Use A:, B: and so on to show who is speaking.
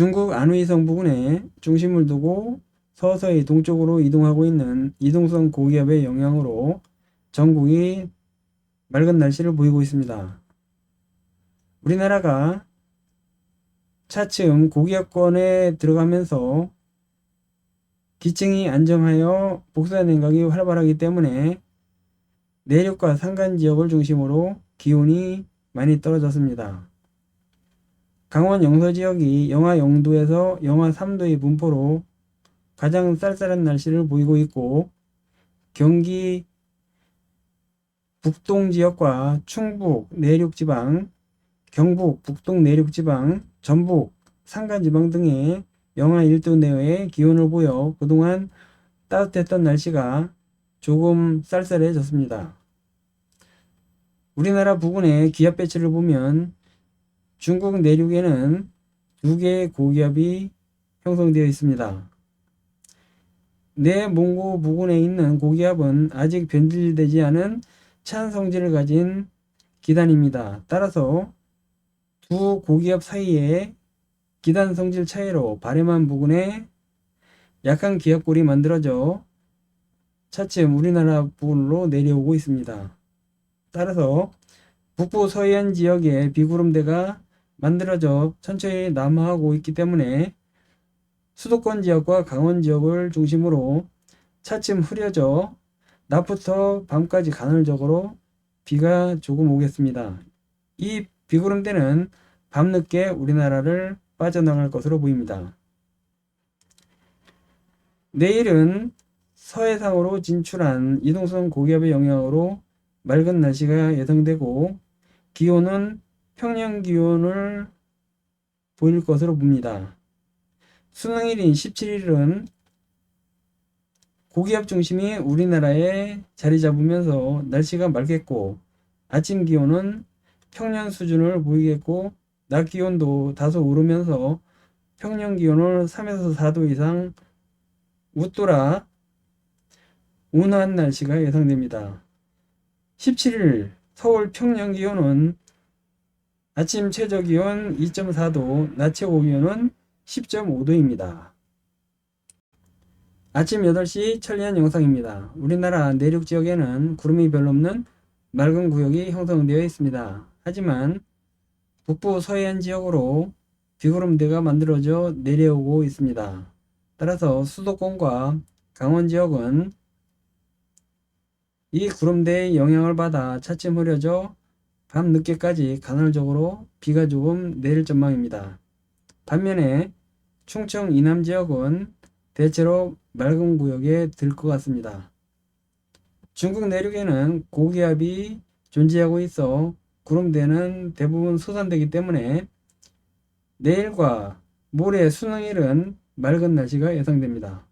A: 중국 안휘성 부근에 중심을 두고 서서히 동쪽으로 이동하고 있는 이동성 고기압의 영향으로 전국이 맑은 날씨를 보이고 있습니다. 우리나라가 차츰 고기압권에 들어가면서 기층이 안정하여 복사 냉각이 활발하기 때문에 내륙과 산간 지역을 중심으로 기온이 많이 떨어졌습니다. 강원 영서 지역이 영하 0도에서 영하 3도의 분포로 가장 쌀쌀한 날씨를 보이고 있고 경기 북동 지역과 충북 내륙 지방, 경북 북동 내륙 지방, 전북 산간 지방 등의 영하 1도 내외의 기온을 보여 그동안 따뜻했던 날씨가 조금 쌀쌀해졌습니다. 우리나라 부근의 기압 배치를 보면 중국 내륙에는 두 개의 고기압이 형성되어 있습니다. 내몽고 부근에 있는 고기압은 아직 변질되지 않은 찬 성질을 가진 기단입니다. 따라서 두 고기압 사이에 기단 성질 차이로 발해만 부근에 약한 기압골이 만들어져 차츰 우리나라 부근으로 내려오고 있습니다. 따라서 북부 서해안 지역에 비구름대가 만들어져 천천히 남하하고 있기 때문에 수도권 지역과 강원 지역을 중심으로 차츰 흐려져 낮부터 밤까지 간헐적으로 비가 조금 오겠습니다. 이 비구름대는 밤늦게 우리나라를 빠져나갈 것으로 보입니다. 내일은 서해상으로 진출한 이동성 고기압의 영향으로 맑은 날씨가 예상되고 기온은 평년 기온을 보일 것으로 봅니다. 수능일인 17일은 고기압 중심이 우리나라에 자리 잡으면서 날씨가 맑겠고 아침 기온은 평년 수준을 보이겠고 낮 기온도 다소 오르면서 평년 기온을 3에서 4도 이상 웃돌아 온화한 날씨가 예상됩니다. 17일 서울 평년 기온은 아침 최저 기온 2.4도, 낮 최고 기온은 10.5도입니다. 아침 8시 천리안 영상입니다. 우리나라 내륙 지역에는 구름이 별로 없는 맑은 구역이 형성되어 있습니다. 하지만 북부 서해안 지역으로 비구름대가 만들어져 내려오고 있습니다. 따라서 수도권과 강원 지역은 이 구름대의 영향을 받아 차츰 흐려져 밤 늦게까지 간헐적으로 비가 조금 내릴 전망입니다. 반면에 충청 이남 지역은 대체로 맑은 구역에 들 것 같습니다. 중국 내륙에는 고기압이 존재하고 있어 구름대는 대부분 소산되기 때문에 내일과 모레 수능일은 맑은 날씨가 예상됩니다.